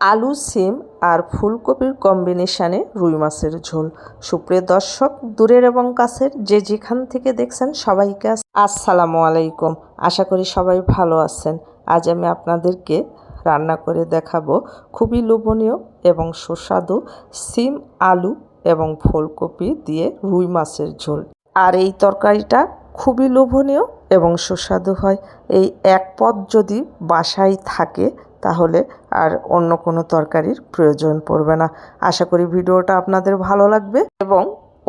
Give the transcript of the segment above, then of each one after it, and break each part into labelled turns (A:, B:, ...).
A: আলু, সিম আর ফুলকপির কম্বিনেশানে রুই মাছের ঝোল। সুপ্রিয় দর্শক, দূরের এবং কাছের যে যেখান থেকে দেখছেন সবাইকে আস- আসসালামু আলাইকুম। আশা করি সবাই ভালো আছেন। আজ আমি আপনাদেরকে রান্না করে দেখাবো খুবই লোভনীয় এবং সুস্বাদু সিম, আলু এবং ফুলকপি দিয়ে রুই মাছের ঝোল। আর এই তরকারিটা খুবই লোভনীয় এবং সুস্বাদু হয়। এই এক পদ যদি বাসায় থাকে তাহলে আর অন্য কোনো তরকারির প্রয়োজন পড়বে না। আশা করি ভিডিওটা আপনাদের ভালো লাগবে এবং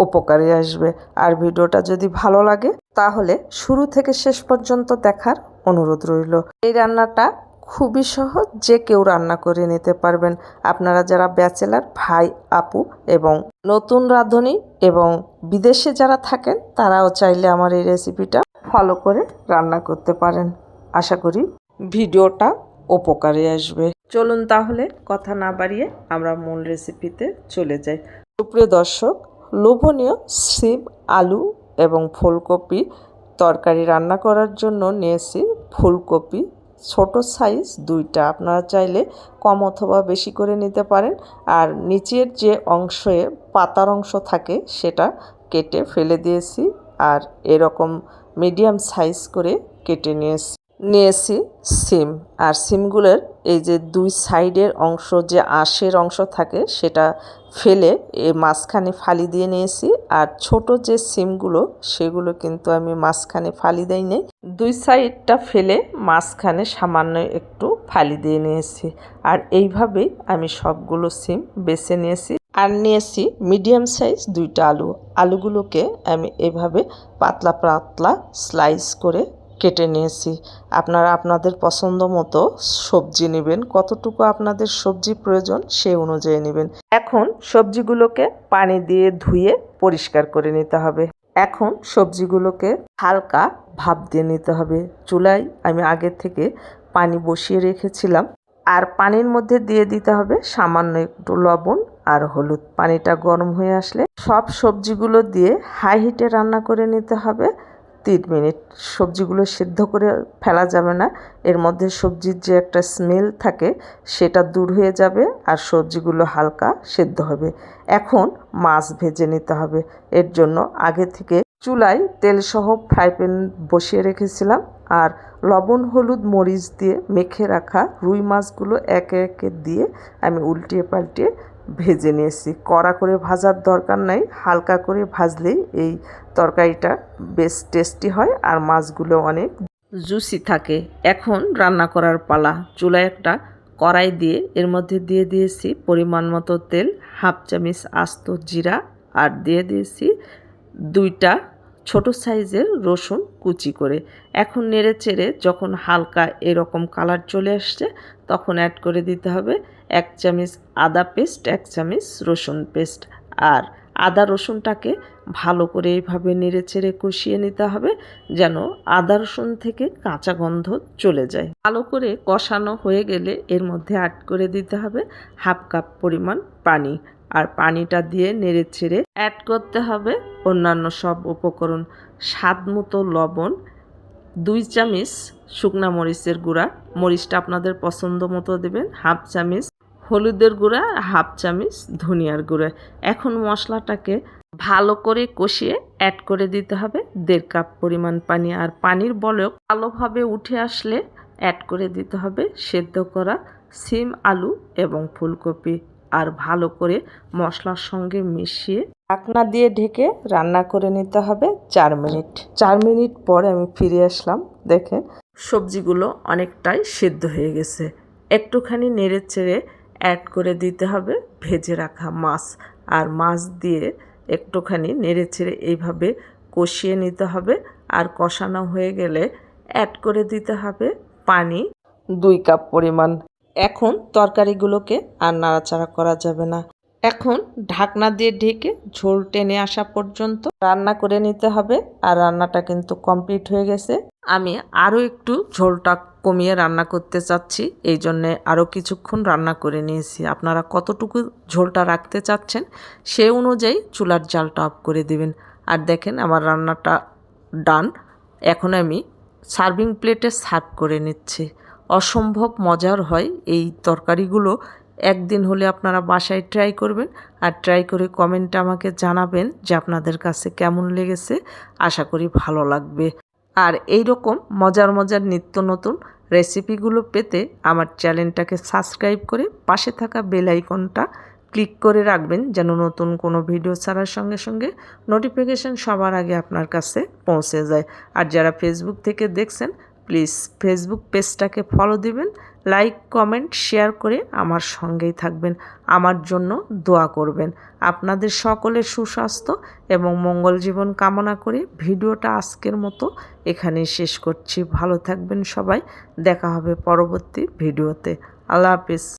A: উপকারে আসবে। আর ভিডিওটা যদি ভালো লাগে, তাহলে শুরু থেকে শেষ পর্যন্ত দেখার অনুরোধ রইল। এই রান্নাটা খুবই সহজ, যে কেউ রান্না করে নিতে পারবেন। আপনারা যারা ব্যাচেলার, ভাই, আপু এবং নতুন রাঁধুনি এবং বিদেশে যারা থাকেন, তারাও চাইলে আমার এই রেসিপিটা ফলো করে রান্না করতে পারেন। আশা করি ভিডিওটা উপকারে আসবে। চলুন তাহলে কথা না বাড়িয়ে আমরা মূল রেসিপিতে চলে যাই। সুপ্রিয় দর্শক, লোভনীয় সিম আলু এবং ফুলকপি তরকারি রান্না করার জন্য নিয়েছি ফুলকপি। ছোট সাইজ দুইটা, আপনারা চাইলে কম অথবা বেশি করে নিতে পারেন। আর নিচের যে অংশে পাতার অংশ থাকে, সেটা কেটে ফেলে দিয়েছি। আর এরকম মিডিয়াম সাইজ করে কেটে নিয়েছি। নিয়েছি সিম। আর সিমগুলোর এই যে দুই সাইডের অংশ যে আঁশের অংশ থাকে সেটা ফেলে এ মাঝখানে ফালি দিয়ে নিয়েছি। আর ছোট যে সিমগুলো সেগুলো কিন্তু আমি মাঝখানে ফালি দেই নাই দুই সাইডটা ফেলে মাঝখানে সামান্য একটু ফালি দিয়ে নিয়েছি। আর এইভাবেই আমি সবগুলো সিম বেছে নিয়েছি। আর নিয়েছি মিডিয়াম সাইজ দুইটা আলু। আলুগুলোকে আমি এভাবে পাতলা পাতলা স্লাইস করে কেটে নিয়েছি। আপনারা আপনাদের পছন্দ মতো সবজি নেবেন। কতটুকু আপনাদের সবজি প্রয়োজন সে অনুযায়ী নেবেন। এখন সবজিগুলোকে পানি দিয়ে ধুয়ে পরিষ্কার করে নিতে হবে। এখন সবজিগুলোকে হালকা ভাপ দিয়ে নিতে হবে। চুলায় আমি আগে থেকে পানি বসিয়ে রেখেছিলাম। আর পানির মধ্যে দিয়ে দিতে হবে সামান্য একটু লবণ আর হলুদ। পানিটা গরম হয়ে আসলে সব সবজিগুলো দিয়ে হাই হিটে রান্না করে নিতে হবে। তিন মিনিট। সবজিগুলো সিদ্ধ করে ফেলা যাবে না। এর মধ্যে সবজির যে একটা স্মেল থাকে, সেটা দূর হয়ে যাবে আর সবজিগুলো হালকা সেদ্ধ হবে। এখন মাছ ভেজে নিতে হবে। এর জন্য আগে থেকে চুলায় তেলসহ ফ্রাই প্যান বসিয়ে রেখেছিলাম আর লবণ, হলুদ, মরিচ দিয়ে মেখে রাখা রুই মাছগুলো একে একে দিয়ে আমি উল্টিয়ে পাল্টিয়ে ভেজে নিয়েছি। কড়া করে ভাজার দরকার নাই, হালকা করে ভাজলেই এই তরকারিটা বেশ টেস্টি হয় আর মাছগুলো অনেক জুসি থাকে। এখন রান্না করার পালা। চুলায় একটা কড়াই দিয়ে এর মধ্যে দিয়ে দিয়েছি পরিমাণ মতো তেল, হাফ চামিচ আস্ত জিরা আর দিয়ে দিয়েছি দুইটা ছোট সাইজের রসুন কুচি করে। এখন নেড়ে চেড়ে যখন হালকা এরকম কালার চলে আসছে, তখন অ্যাড করে দিতে হবে এক চামচ আদা পেস্ট এক চামচ রসুন পেস্ট আর আদা রসুনটাকে ভালো করে এইভাবে নেড়ে চেড়ে কষিয়ে নিতে হবে, যেন আদা রসুন থেকে কাঁচা গন্ধ চলে যায়। ভালো করে কষানো হয়ে গেলে এর মধ্যে অ্যাড করে দিতে হবে হাফ কাপ পরিমাণ পানি। আর পানিটা দিয়ে নেড়ে ছেড়ে অ্যাড করতে হবে অন্যান্য সব উপকরণ। স্বাদ মতো লবণ, দুই চামচ শুকনা মরিচের গুঁড়া। মরিচটা আপনাদের পছন্দ মতো দেবেন, হাফ চামচ হলুদের গুঁড়া, হাফ চামচ ধনিয়ার গুঁড়া। এখন মশলাটাকে ভালো করে কষিয়ে অ্যাড করে দিতে হবে দেড় কাপ পরিমাণ পানি। আর পানির বলক ভালোভাবে উঠে আসলে অ্যাড করে দিতে হবে সেদ্ধ করা সিম, আলু এবং ফুলকপি। আর ভালো করে মশলার সঙ্গে মিশিয়ে ঢাকনা দিয়ে ঢেকে রান্না করে নিতে হবে চার মিনিট। চার মিনিট পরে আমি ফিরে আসলাম, দেখেন সবজিগুলো অনেকটাই সেদ্ধ হয়ে গেছে। একটুখানি নেড়ে চেড়ে অ্যাড করে দিতে হবে ভেজে রাখা মাছ। আর মাছ দিয়ে একটুখানি নেড়ে চেড়ে এইভাবে কষিয়ে নিতে হবে। আর কষানো হয়ে গেলে অ্যাড করে দিতে হবে পানি, দুই কাপ পরিমাণ এখন তরকারিগুলোকে আর নাড়াচাড়া করা যাবে না। এখন ঢাকনা দিয়ে ঢেকে ঝোল টেনে আসা পর্যন্ত রান্না করে নিতে হবে আর রান্নাটা কিন্তু কমপ্লিট হয়ে গেছে। আমি আরও একটু ঝোলটা কমিয়ে রান্না করতে চাচ্ছি, এই জন্যে আরও কিছুক্ষণ রান্না করে নিয়েছি। আপনারা কতটুকু ঝোলটা রাখতে চাচ্ছেন সে অনুযায়ী চুলার জালটা অফ করে দিবেন। আর দেখেন আমার রান্নাটা ডান। এখন আমি সার্ভিং প্লেটে সার্ভ করে নিচ্ছি। অসম্ভব মজার হয় এই তরকারিগুলো। একদিন হলে আপনারা বাসায় ট্রাই করবেন আর ট্রাই করে কমেন্টে আমাকে জানাবেন যে আপনাদের কাছে কেমন লেগেছে। আশা করি ভালো লাগবে। আর এই রকম মজার মজার নিত্য নতুন রেসিপিগুলো পেতে আমার চ্যানেলটাকে সাবস্ক্রাইব করে পাশে থাকা বেল আইকনটা ক্লিক করে রাখবেন যেন নতুন কোনো ভিডিও ছাড়ার সঙ্গে সঙ্গে নোটিফিকেশান সবার আগে আপনার কাছে পৌঁছে যায়। আর যারা ফেসবুক থেকে দেখছেন প্লিজ ফেসবুক পেজটাকে ফলো দিবেন, লাইক, কমেন্ট, শেয়ার করে আমার সঙ্গেই থাকবেন, আমার জন্য দোয়া করবেন। আপনাদের সকলের সুস্বাস্থ্য এবং মঙ্গল জীবন কামনা করে ভিডিওটা আজকের মতো এখানেই শেষ করছি। ভালো থাকবেন সবাই, দেখা হবে পরবর্তী ভিডিওতে। আল্লাহ হাফিজ।